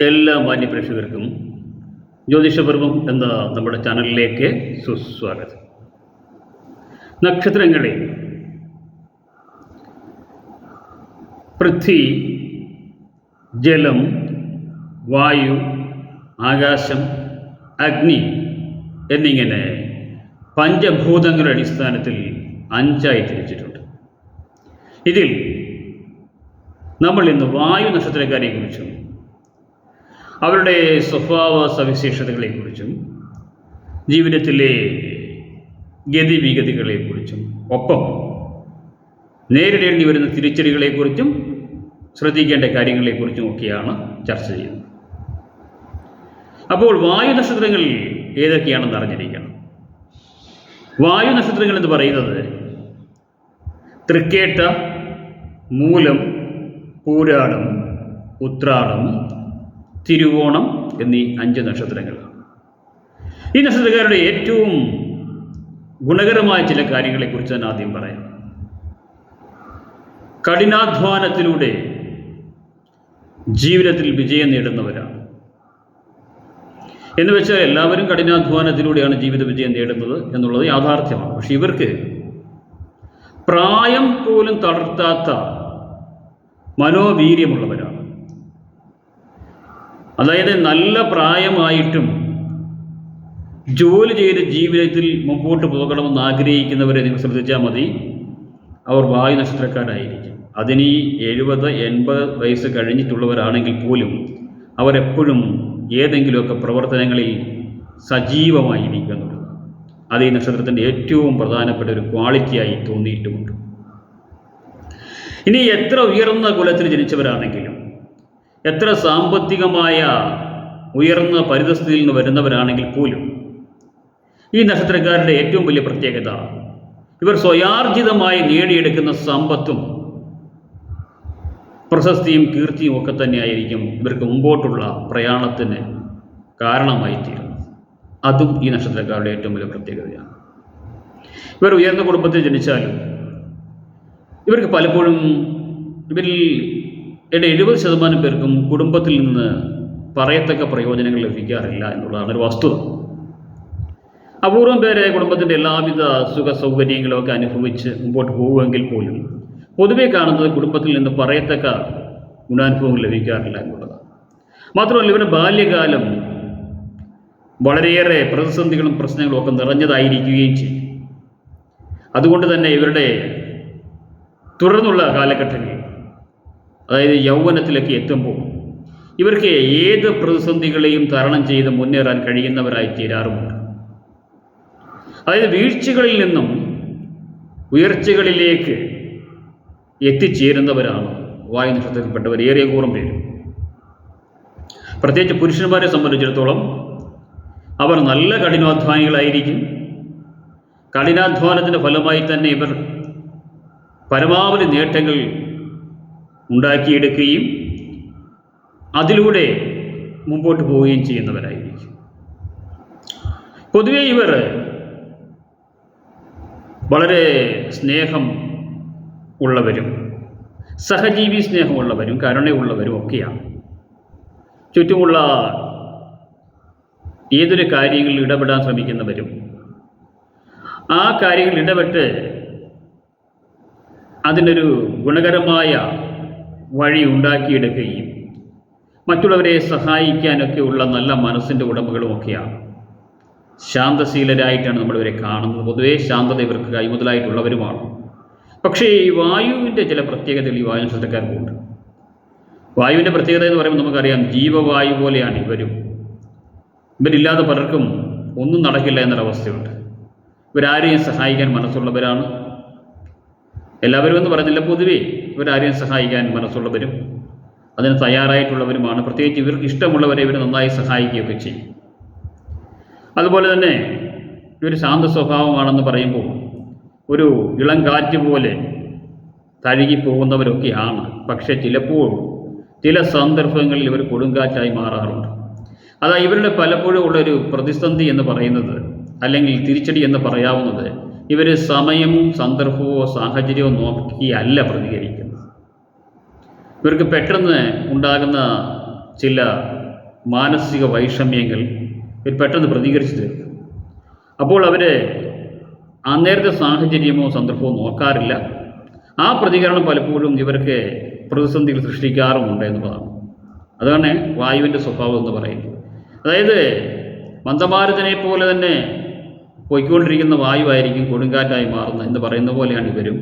എല്ലാ മാന്യപ്രേക്ഷകർക്കും ജ്യോതിഷപർവം എന്ന നമ്മുടെ ചാനലിലേക്ക് സുസ്വാഗതം. നക്ഷത്രങ്ങളെ പൃഥ്വി ജലം വായു ആകാശം അഗ്നി എന്നിങ്ങനെ പഞ്ചഭൂതങ്ങളുടെ അടിസ്ഥാനത്തിൽ അഞ്ചായി തിരിച്ചിട്ടുണ്ട്. ഇതിൽ നമ്മൾ ഇന്ന് വായു നക്ഷത്രക്കാരെ കുറിച്ചും അവരുടെ സ്വഭാവ സവിശേഷതകളെക്കുറിച്ചും ജീവിതത്തിലെ ഗതിവിഗതികളെക്കുറിച്ചും ഒപ്പം നേരിടേണ്ടി വരുന്ന തിരിച്ചടികളെക്കുറിച്ചും ശ്രദ്ധിക്കേണ്ട കാര്യങ്ങളെക്കുറിച്ചും ഒക്കെയാണ് ചർച്ച ചെയ്യുന്നത്. അപ്പോൾ വായു നക്ഷത്രങ്ങൾ ഏതൊക്കെയാണെന്ന് അറിഞ്ഞിരിക്കണം. വായു നക്ഷത്രങ്ങൾ എന്ന് പറയുന്നത് തൃക്കേട്ട മൂലം പൂരാടം ഉത്രാടം തിരുവോണം എന്നീ അഞ്ച് നക്ഷത്രങ്ങളാണ് ഈ നക്ഷത്രക്കാരുടെ ഏറ്റവും ഗുണകരമായ ചില കാര്യങ്ങളെക്കുറിച്ച് ഞാൻ ആദ്യം പറയാം. കഠിനാധ്വാനത്തിലൂടെ ജീവിതത്തിൽ വിജയം നേടുന്നവരാണ്. എന്ന് വെച്ചാൽ എല്ലാവരും കഠിനാധ്വാനത്തിലൂടെയാണ് ജീവിത വിജയം നേടുന്നത് എന്നുള്ളത് യാഥാർത്ഥ്യമാണ്. പക്ഷെ ഇവർക്ക് പ്രായം പോലും തളർത്താത്ത മനോവീര്യമുള്ളവരാണ്. അതായത് നല്ല പ്രായമായിട്ടും ജോലി ചെയ്ത് ജീവിതത്തിൽ മുമ്പോട്ട് പോകണമെന്ന് ആഗ്രഹിക്കുന്നവരെ നിങ്ങൾ ശ്രദ്ധിച്ചാൽ മതി. അവർ വായു നക്ഷത്രക്കാരായിരിക്കും. അതിന് ഈ എഴുപത് എൺപത് വയസ്സ് കഴിഞ്ഞിട്ടുള്ളവരാണെങ്കിൽ പോലും അവരെപ്പോഴും ഏതെങ്കിലുമൊക്കെ പ്രവർത്തനങ്ങളിൽ സജീവമായിരിക്കും എന്നുള്ളത് അത് ഈ നക്ഷത്രത്തിന്റെ ഏറ്റവും പ്രധാനപ്പെട്ട ഒരു ക്വാളിറ്റിയായി തോന്നിയിട്ടുമുണ്ട്. ഇനി എത്ര ഉയർന്ന കുലത്തിൽ ജനിച്ചവരാണെങ്കിലും എത്ര സാമ്പത്തികമായ ഉയർന്ന പരിതസ്ഥിതിയിൽ നിന്ന് വരുന്നവരാണെങ്കിൽ പോലും ഈ നക്ഷത്രക്കാരുടെ ഏറ്റവും വലിയ പ്രത്യേകത ഇവർ സ്വയാർജിതമായി നേടിയെടുക്കുന്ന സമ്പത്തും പ്രശസ്തിയും കീർത്തിയും ഒക്കെ തന്നെയായിരിക്കും ഇവർക്ക് മുമ്പോട്ടുള്ള പ്രയാണത്തിന് കാരണമായി തീരുന്നത് അതും ഈ നക്ഷത്രക്കാരുടെ ഏറ്റവും വലിയ പ്രത്യേകതയാണ്. ഇവർ ഉയർന്ന കുടുംബത്തിൽ ജനിച്ചാലും ഇവർക്ക് പലപ്പോഴും ഇവരിൽ ഏതാണ്ട് എഴുപത് ശതമാനം പേർക്കും കുടുംബത്തിൽ നിന്ന് പറയത്തക്ക പ്രയോജനങ്ങൾ ലഭിക്കാറില്ല എന്നുള്ളതാണ് ഒരു വസ്തുത. അപൂർവം പേരെ കുടുംബത്തിന്റെ എല്ലാവിധ സുഖ സൗകര്യങ്ങളും ഒക്കെ അനുഭവിച്ച് മുമ്പോട്ട് പോവുമെങ്കിൽ പോലും പൊതുവെ കാണുന്നത് കുടുംബത്തിൽ നിന്ന് പറയത്തക്ക ഗുണാനുഭവങ്ങൾ ലഭിക്കാറില്ല എന്നുള്ളതാണ്. മാത്രമല്ല ഇവരുടെ ബാല്യകാലം വളരെയേറെ പ്രതിസന്ധികളും പ്രശ്നങ്ങളും ഒക്കെ നിറഞ്ഞതായിരിക്കുകയും ചെയ്യും. അതുകൊണ്ട് തന്നെ ഇവരുടെ തുടർന്നുള്ള കാലഘട്ടങ്ങളിൽ അതായത് യൗവനത്തിലേക്ക് എത്തുമ്പോൾ ഇവർക്ക് ഏത് പ്രതിസന്ധികളെയും തരണം ചെയ്ത് മുന്നേറാൻ കഴിയുന്നവരായി തീരാറുമുണ്ട്. അതായത് വീഴ്ചകളിൽ നിന്നും ഉയർച്ചകളിലേക്ക് എത്തിച്ചേരുന്നവരാണ് വായു നക്ഷത്രത്തിൽപ്പെട്ടവർ. ഏറിയ കൂറും പേരും. പ്രത്യേകിച്ച് പുരുഷന്മാരെ സംബന്ധിച്ചിടത്തോളം അവർ നല്ല കഠിനാധ്വാനികളായിരിക്കും. കഠിനാധ്വാനത്തിന്റെ ഫലമായി തന്നെ ഇവർ പരമാവധി നേട്ടങ്ങൾ ഉണ്ടാക്കിയെടുക്കുകയും അതിലൂടെ മുമ്പോട്ട് പോവുകയും ചെയ്യുന്നവരായിരിക്കും. പൊതുവെ ഇവർ വളരെ സ്നേഹം ഉള്ളവരും സഹജീവി സ്നേഹമുള്ളവരും കരുണയുള്ളവരും ഒക്കെയാണ്. ചുറ്റുമുള്ള ഏതൊരു കാര്യങ്ങളിൽ ഇടപെടാൻ ശ്രമിക്കുന്നവരും ആ കാര്യങ്ങളിൽ ഇടപെട്ട് അതിനൊരു ഗുണകരമായ വഴി ഉണ്ടാക്കിയെടുക്കുകയും മറ്റുള്ളവരെ സഹായിക്കാനൊക്കെയുള്ള നല്ല മനസ്സിന്റെ ഉടമകളുമൊക്കെയാണ്. ശാന്തശീലരായിട്ടാണ് നമ്മളിവരെ കാണുന്നത്. പൊതുവേ ശാന്തത ഇവർക്ക് കൈമുതലായിട്ടുള്ളവരുമാണ് പക്ഷേ ഈ വായുവിന്റെ ചില പ്രത്യേകതകൾ ഈ വായു നക്ഷത്രക്കാർക്കുണ്ട് വായുവിന്റെ പ്രത്യേകത എന്ന് പറയുമ്പോൾ നമുക്കറിയാം ജീവവായു പോലെയാണ് ഇവരും. ഇവരില്ലാതെ പലർക്കും ഒന്നും നടക്കില്ല എന്നൊരവസ്ഥയുണ്ട്. ഇവരാരെയും സഹായിക്കാൻ മനസ്സുള്ളവരാണ്. എല്ലാവരും എന്ന് പറഞ്ഞില്ല പൊതുവേ ഇവരാരെയും സഹായിക്കാൻ മനസ്സുള്ളവരും അതിന് തയ്യാറായിട്ടുള്ളവരുമാണ്. പ്രത്യേകിച്ച് ഇവർക്ക് ഇഷ്ടമുള്ളവരെ ഇവർ നന്നായി സഹായിക്കുകയൊക്കെ ചെയ്യും. അതുപോലെ തന്നെ ഇവർ ശാന്ത സ്വഭാവമാണെന്ന് പറയുമ്പോൾ ഒരു ഇളം കാറ്റ് പോലെ തഴുകി പോകുന്നവരൊക്കെയാണ്. പക്ഷേ ചിലപ്പോൾ ചില സന്ദർഭങ്ങളിൽ ഇവർ കൊടുങ്കാറ്റായി മാറാറുണ്ട്. അതാ ഇവരുടെ പലപ്പോഴും ഉള്ളൊരു പ്രതിസന്ധി എന്ന് പറയുന്നത് അല്ലെങ്കിൽ തിരിച്ചടി എന്ന് പറയാവുന്നത് ഇവർ സമയവും സന്ദർഭമോ സാഹചര്യമോ നോക്കിയല്ല പ്രതികരിക്കുന്നത്. ഇവർക്ക് പെട്ടെന്ന് ഉണ്ടാകുന്ന ചില മാനസിക വൈഷമ്യങ്ങൾ ഇവർ പെട്ടെന്ന് പ്രതികരിച്ചു തീർക്കും. അപ്പോൾ അവർ അന്നേരത്തെ സാഹചര്യമോ സന്ദർഭമോ നോക്കാറില്ല. ആ പ്രതികരണം പലപ്പോഴും ഇവർക്ക് പ്രതിസന്ധികൾ സൃഷ്ടിക്കാറുമുണ്ട് എന്നുള്ളതാണ്. അതാണ് വായുവിന്റെ സ്വഭാവം എന്ന് പറയുന്നത്. അതായത് മന്ദമാരുതനെ പോലെ തന്നെ പോയിക്കൊണ്ടിരിക്കുന്ന വായുവായിരിക്കും കൊടുങ്കാറ്റായി മാറുന്നത് എന്ന് പറയുന്ന പോലെയാണ് ഇവരും.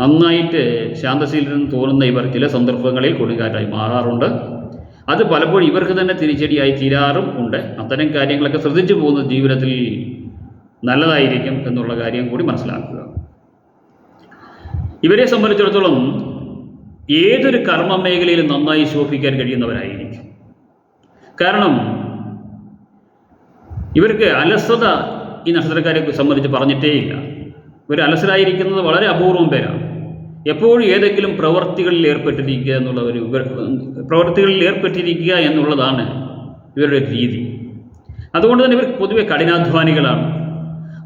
നന്നായിട്ട് ശാന്തശീലനും തോന്നുന്ന ഇവർ ചില സന്ദർഭങ്ങളിൽ കൊടുങ്കാറ്റായി മാറാറുണ്ട്. അത് പലപ്പോഴും ഇവർക്ക് തന്നെ തിരിച്ചടിയായി തീരാറും ഉണ്ട്. അത്തരം കാര്യങ്ങളൊക്കെ ശ്രദ്ധിച്ചു പോകുന്ന ജീവിതത്തിൽ നല്ലതായിരിക്കും എന്നുള്ള കാര്യം കൂടി മനസ്സിലാക്കുക. ഇവരെ സംബന്ധിച്ചിടത്തോളം ഏതൊരു കർമ്മ മേഖലയിലും നന്നായി ശോഭിക്കാൻ കഴിയുന്നവരായിരിക്കും. കാരണം ഇവർക്ക് അലസത ഈ നക്ഷത്രക്കാരെ സംബന്ധിച്ച് പറഞ്ഞിട്ടേയില്ല. ഒരു അലസരായിരിക്കുന്നത് വളരെ അപൂർവം പേരാണ്. എപ്പോഴും ഏതെങ്കിലും പ്രവർത്തികളിൽ ഏർപ്പെട്ടിരിക്കുക എന്നുള്ള ഒരു പ്രവൃത്തികളിൽ ഏർപ്പെട്ടിരിക്കുക എന്നുള്ളതാണ് ഇവരുടെ രീതി. അതുകൊണ്ട് തന്നെ ഇവർ പൊതുവെ കഠിനാധ്വാനികളാണ്.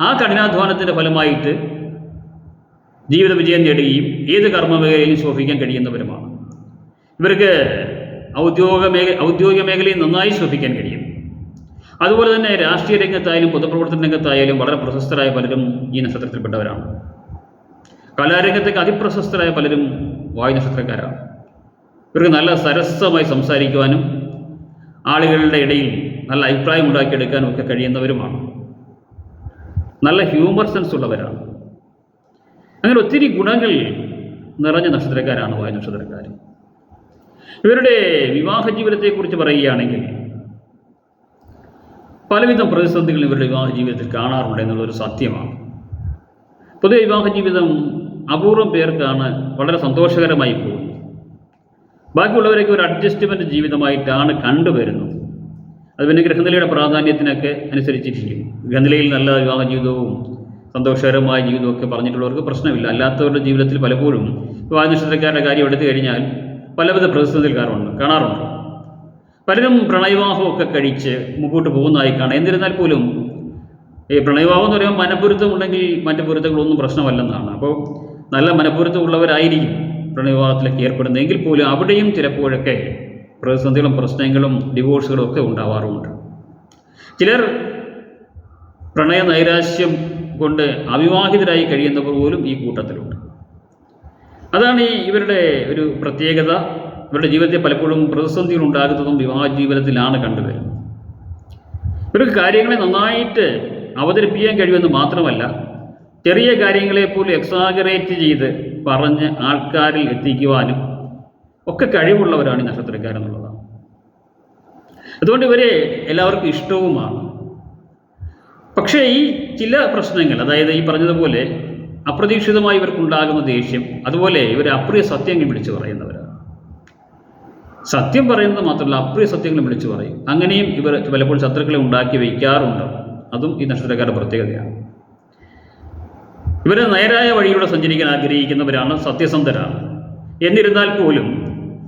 ആ കഠിനാധ്വാനത്തിന്റെ ഫലമായിട്ട് ജീവിത വിജയം നേടുകയും ഏത് കർമ്മമേഖലയിലും ശോഭിക്കാൻ കഴിയുന്നവരുമാണ്. ഇവർക്ക് ഔദ്യോഗിക മേഖല ഔദ്യോഗിക മേഖലയിൽ നന്നായി ശോഭിക്കാൻ കഴിയും. അതുപോലെ തന്നെ രാഷ്ട്രീയ രംഗത്തായാലും പൊതുപ്രവർത്തന രംഗത്തായാലും വളരെ പ്രശസ്തരായ പലരും ഈ നക്ഷത്രത്തിൽപ്പെട്ടവരാണ്. കലാരംഗത്തേക്ക് അതിപ്രശസ്തരായ പലരും വായു നക്ഷത്രക്കാരാണ്. ഇവർക്ക് നല്ല സരസമായി സംസാരിക്കുവാനും ആളുകളുടെ ഇടയിൽ നല്ല അഭിപ്രായം ഉണ്ടാക്കിയെടുക്കാനും ഒക്കെ കഴിയുന്നവരുമാണ്. നല്ല ഹ്യൂമർ സെൻസ് ഉള്ളവരാണ്. അങ്ങനെ ഒത്തിരി ഗുണങ്ങൾ നിറഞ്ഞ നക്ഷത്രക്കാരാണ് വായു നക്ഷത്രക്കാർ ഇവരുടെ വിവാഹ ജീവിതത്തെക്കുറിച്ച് പറയുകയാണെങ്കിൽ പലവിധം പ്രതിസന്ധികൾ ഇവരുടെ വിവാഹ ജീവിതത്തിൽ കാണാറുണ്ട് എന്നുള്ളൊരു സത്യമാണ്. പൊതുവെ വിവാഹ ജീവിതം അപൂർവം പേർക്കാണ് വളരെ സന്തോഷകരമായി പോകുന്നത്. ബാക്കിയുള്ളവരൊക്കെ ഒരു അഡ്ജസ്റ്റ്മെന്റ് ജീവിതമായിട്ടാണ് കണ്ടുവരുന്നത്. അത് പിന്നെ ഗ്രഹനിലയുടെ പ്രാധാന്യത്തിനൊക്കെ അനുസരിച്ചിരിക്കും. ഗ്രഹനിലയിൽ നല്ല വിവാഹ ജീവിതവും സന്തോഷകരമായ ജീവിതവും ഒക്കെ പറഞ്ഞിട്ടുള്ളവർക്ക് പ്രശ്നമില്ല. അല്ലാത്തവരുടെ ജീവിതത്തിൽ പലപ്പോഴും വിവാഹ നക്ഷത്രക്കാരുടെ കാര്യം എടുത്തു കഴിഞ്ഞാൽ പലവിധ പ്രതിസന്ധികൾ കാണാറുണ്ട് കാണാറുണ്ട്. പലരും ഒക്കെ കഴിച്ച് മുമ്പോട്ട് പോകുന്നതായി കാണാം. എന്നിരുന്നാൽ പോലും ഈ പ്രണയവിവാഹം എന്ന് പറയുമ്പോൾ മനപ്പൊരുത്തം ഉണ്ടെങ്കിൽ മറ്റു പൊരുത്തങ്ങളൊന്നും പ്രശ്നമല്ലെന്നാണ്. അപ്പോൾ നല്ല മനപ്പൊരുത്തമുള്ളവരായിരിക്കും ഏർപ്പെടുന്നത്. ഏർപ്പെടുന്നതെങ്കിൽ പോലും അവിടെയും ചിലപ്പോഴൊക്കെ പ്രതിസന്ധികളും പ്രശ്നങ്ങളും ഡിവോഴ്സുകളും ഒക്കെ ഉണ്ടാവാറുമുണ്ട്. ചിലർ പ്രണയ നൈരാശ്യം കൊണ്ട് അവിവാഹിതരായി കഴിയുന്നവർ പോലും ഈ കൂട്ടത്തിലുണ്ട്. അതാണ് ഈ ഇവരുടെ ഒരു പ്രത്യേകത. ഇവരുടെ ജീവിതത്തിൽ പലപ്പോഴും പ്രതിസന്ധികൾ ഉണ്ടാകുന്നതും വിവാഹ ജീവിതത്തിലാണ് കണ്ടുവരുന്നത് ഇവർക്ക് കാര്യങ്ങളെ നന്നായിട്ട് അവതരിപ്പിക്കാൻ കഴിയുമെന്ന് മാത്രമല്ല ചെറിയ കാര്യങ്ങളെ പോലും എക്സാഗറേറ്റ് ചെയ്ത് പറഞ്ഞ് ആൾക്കാരിൽ എത്തിക്കുവാനും ഒക്കെ കഴിവുള്ളവരാണ് ഈ നക്ഷത്രക്കാരെന്നുള്ളതാണ്. അതുകൊണ്ട് ഇവരെ എല്ലാവർക്കും ഇഷ്ടവുമാണ്. പക്ഷേ ഈ ചില പ്രശ്നങ്ങൾ അതായത് ഈ പറഞ്ഞതുപോലെ അപ്രതീക്ഷിതമായി ഇവർക്കുണ്ടാകുന്ന ദേഷ്യം അതുപോലെ ഇവർ അപ്രിയ സത്യങ്ങൾ വിളിച്ചു പറയുന്നവരാണ്. സത്യം പറയുന്നത് മാത്രമല്ല അപ്രിയ സത്യങ്ങൾ വിളിച്ചു പറയും. അങ്ങനെയും ഇവർ പലപ്പോഴും ശത്രുക്കളെ ഉണ്ടാക്കി വയ്ക്കാറുണ്ട്. അതും ഈ നക്ഷത്രക്കാരുടെ പ്രത്യേകതയാണ്. ഇവരെ നേരായ വഴിയിലൂടെ സഞ്ചരിക്കാൻ ആഗ്രഹിക്കുന്നവരാണ് സത്യസന്ധരാണ്. എന്നിരുന്നാൽ പോലും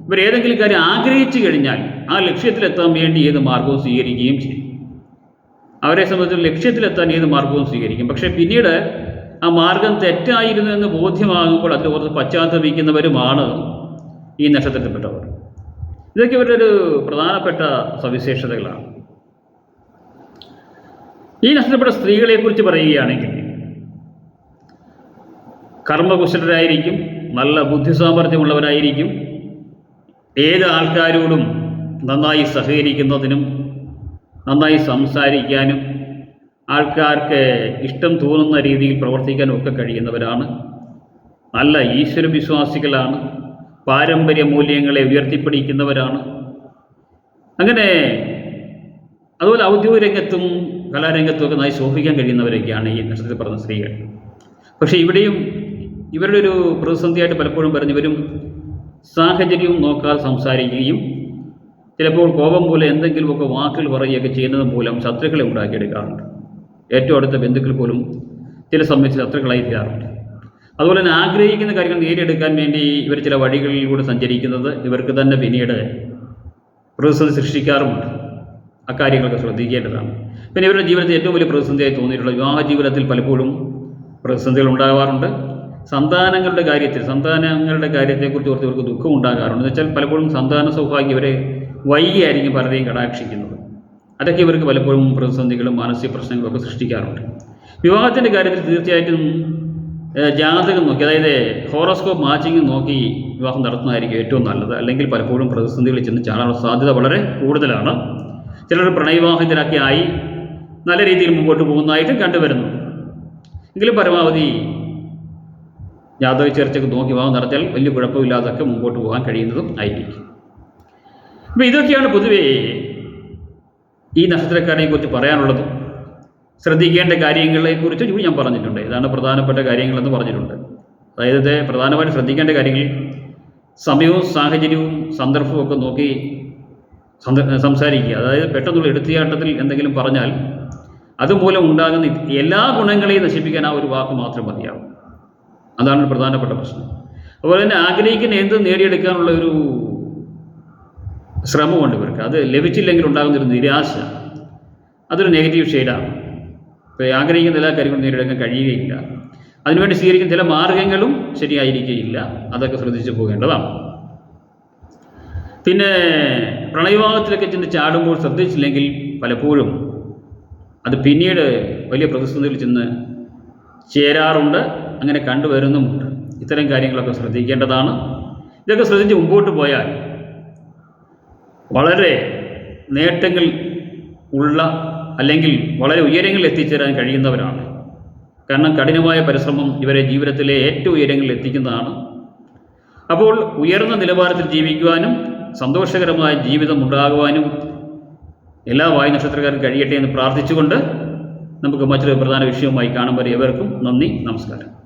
ഇവർ ഏതെങ്കിലും കാര്യം ആഗ്രഹിച്ചു കഴിഞ്ഞാൽ ആ ലക്ഷ്യത്തിലെത്താൻ വേണ്ടി ഏത് മാർഗവും സ്വീകരിക്കുകയും ചെയ്യും. അവരെ സംബന്ധിച്ച് ലക്ഷ്യത്തിലെത്താൻ ഏത് മാർഗവും സ്വീകരിക്കും. പക്ഷേ പിന്നീട് ആ മാർഗം തെറ്റായിരുന്നു എന്ന് ബോധ്യമാകുമ്പോൾ അതിൽ ഓർത്ത് പശ്ചാത്തപിക്കുന്നവരുമാണ് ഈ നക്ഷത്രത്തിൽപ്പെട്ടവർ. ഇതൊക്കെ ഇവരുടെ ഒരു പ്രധാനപ്പെട്ട സവിശേഷതകളാണ്. ഈ നഷ്ടപ്പെട്ട സ്ത്രീകളെക്കുറിച്ച് പറയുകയാണെങ്കിൽ കർമ്മകുശലരായിരിക്കും നല്ല ബുദ്ധിസാമർഥ്യമുള്ളവരായിരിക്കും ഏത് ആൾക്കാരോടും നന്നായി സഹകരിക്കുന്നതിനും നന്നായി സംസാരിക്കാനും ആൾക്കാർക്ക് ഇഷ്ടം തോന്നുന്ന രീതിയിൽ പ്രവർത്തിക്കാനും ഒക്കെ കഴിയുന്നവരാണ്. നല്ല ഈശ്വരവിശ്വാസികളാണ്. പാരമ്പര്യ മൂല്യങ്ങളെ ഉയർത്തിപ്പിടിക്കുന്നവരാണ്. അങ്ങനെ അതുപോലെ ഔദ്യോഗിക രംഗത്തും കലാരംഗത്തും ഒക്കെ നന്നായി ശോഭിക്കാൻ കഴിയുന്നവരൊക്കെയാണ് ഈ നക്ഷത്രത്തിൽ പറഞ്ഞ സ്ത്രീകൾ. പക്ഷേ ഇവിടെയും ഇവരുടെ ഒരു പ്രതിസന്ധിയായിട്ട് പലപ്പോഴും പറഞ്ഞു ഇവരും സാഹചര്യവും നോക്കാതെ സംസാരിക്കുകയും ചിലപ്പോൾ കോപം പോലെ എന്തെങ്കിലുമൊക്കെ വാക്കുകൾ പറയുകയൊക്കെ ചെയ്യുന്നത് മൂലം ശത്രുക്കളെ ഉണ്ടാക്കിയെടുക്കാറുണ്ട്. ഏറ്റവും അടുത്ത ബന്ധുക്കൾ പോലും ചില സമയത്ത് ശത്രുക്കളായി തീരാറുണ്ട്. അതുപോലെ തന്നെ ആഗ്രഹിക്കുന്ന കാര്യങ്ങൾ നേടിയെടുക്കാൻ വേണ്ടി ഇവർ ചില വഴികളിലൂടെ സഞ്ചരിക്കുന്നത് ഇവർക്ക് തന്നെ പിന്നീട് പ്രതിസന്ധി സൃഷ്ടിക്കാറുമുണ്ട്. അക്കാര്യങ്ങളൊക്കെ ശ്രദ്ധിക്കേണ്ടതാണ്. പിന്നെ ഇവരുടെ ജീവിതത്തിൽ ഏറ്റവും വലിയ പ്രതിസന്ധിയായി തോന്നിയിട്ടുള്ള വിവാഹ ജീവിതത്തിൽ പലപ്പോഴും പ്രതിസന്ധികൾ ഉണ്ടാകാറുണ്ട് സന്താനങ്ങളുടെ കാര്യത്തിൽ സന്താനങ്ങളുടെ കാര്യത്തെക്കുറിച്ച് ഓർത്ത് ഇവർക്ക് ദുഃഖം ഉണ്ടാകാറുണ്ട്. എന്ന് വെച്ചാൽ പലപ്പോഴും സന്താന സൗഭാഗ്യം ഇവരെ വൈകിയായിരിക്കും പലരെയും കടാക്ഷിക്കുന്നത്. അതൊക്കെ ഇവർക്ക് പലപ്പോഴും പ്രതിസന്ധികളും മാനസിക പ്രശ്നങ്ങളും ഒക്കെ സൃഷ്ടിക്കാറുണ്ട്. വിവാഹത്തിന്റെ കാര്യത്തിൽ തീർച്ചയായിട്ടും ജാതകം നോക്കി അതായത് ഹോറോസ്കോപ്പ് മാച്ചിങ് നോക്കി വിവാഹം നടത്തുന്നതായിരിക്കും ഏറ്റവും നല്ലത്. അല്ലെങ്കിൽ പലപ്പോഴും പ്രതിസന്ധികളിൽ ചെന്ന് ചാടാനുള്ള സാധ്യത വളരെ കൂടുതലാണ്. ചിലർ പ്രണയവിവാഹത്തിലൊക്കെ ആയി നല്ല രീതിയിൽ മുമ്പോട്ട് പോകുന്നതായിട്ടും കണ്ടുവരുന്നു. എങ്കിലും പരമാവധി ജാതക ചേർച്ചയ്ക്ക് നോക്കി വിവാഹം നടത്തിയാൽ വലിയ കുഴപ്പമില്ലാതൊക്കെ മുമ്പോട്ട് പോകാൻ കഴിയുന്നതും ആയിരിക്കും. അപ്പോൾ ഇതൊക്കെയാണ് പൊതുവേ ഈ നക്ഷത്രക്കാരനെ കുറിച്ച് പറയാനുള്ളത്. ശ്രദ്ധിക്കേണ്ട കാര്യങ്ങളെക്കുറിച്ച് കൂടി ഞാൻ പറഞ്ഞിട്ടുണ്ട്. ഇതാണ് പ്രധാനപ്പെട്ട കാര്യങ്ങളെന്ന് പറഞ്ഞിട്ടുണ്ട്. അതായത് പ്രധാനമായിട്ട് ശ്രദ്ധിക്കേണ്ട കാര്യങ്ങൾ സമയവും സാഹചര്യവും സന്ദർഭവും ഒക്കെ നോക്കി സംസാരിക്കുക. അതായത് പെട്ടെന്നുള്ള എടുത്തിയാട്ടത്തിൽ എന്തെങ്കിലും പറഞ്ഞാൽ അതുമൂലം ഉണ്ടാകുന്ന എല്ലാ ഗുണങ്ങളെയും നശിപ്പിക്കാൻ ആ ഒരു വാക്ക് മാത്രം മതിയാവും. അതാണ് പ്രധാനപ്പെട്ട പ്രശ്നം. അതുപോലെ തന്നെ ആഗ്രഹിക്കുന്ന എന്ത് നേടിയെടുക്കാനുള്ള ഒരു ശ്രമമുണ്ട് ഇവർക്ക്. അത് ലഭിച്ചില്ലെങ്കിൽ ഉണ്ടാകുന്നൊരു നിരാശ. അതൊരു നെഗറ്റീവ് ഷെയ്ഡാണ്. ആഗ്രഹിക്കുന്ന എല്ലാ കാര്യങ്ങളും നേരിടാൻ കഴിയുകയില്ല. അതിനുവേണ്ടി സ്വീകരിക്കുന്ന ചില മാർഗങ്ങളും ശരിയായിരിക്കുകയില്ല അതൊക്കെ ശ്രദ്ധിച്ചു പോകേണ്ടതാണ്. പിന്നെ പ്രണയവിവാഹത്തിലൊക്കെ ചെന്ന് ചാടുമ്പോൾ ശ്രദ്ധിച്ചില്ലെങ്കിൽ പലപ്പോഴും അത് പിന്നീട് വലിയ പ്രതിസന്ധിയിൽ ചെന്ന് ചേരാറുണ്ട് അങ്ങനെ കണ്ടുവരുന്നുമുണ്ട്. ഇത്തരം കാര്യങ്ങളൊക്കെ ശ്രദ്ധിക്കേണ്ടതാണ്. ഇതൊക്കെ ശ്രദ്ധിച്ച് മുമ്പോട്ട് പോയാൽ വളരെ നേട്ടങ്ങൾ ഉള്ള അല്ലെങ്കിൽ വളരെ ഉയരങ്ങളിൽ എത്തിച്ചേരാൻ കഴിയുന്നവരാണ്. കാരണം കഠിനമായ പരിശ്രമം ഇവരെ ജീവിതത്തിലെ ഏറ്റവും ഉയരങ്ങളിൽ എത്തിക്കുന്നതാണ്. അപ്പോൾ ഉയർന്ന നിലവാരത്തിൽ ജീവിക്കുവാനും സന്തോഷകരമായ ജീവിതം ഉണ്ടാകുവാനും എല്ലാ വായു നക്ഷത്രക്കാരും കഴിയട്ടെ എന്ന് പ്രാർത്ഥിച്ചുകൊണ്ട് നമുക്ക് മറ്റൊരു പ്രധാന വിഷയവുമായി കാണും വരെ ഏവർക്കും നന്ദി നമസ്കാരം.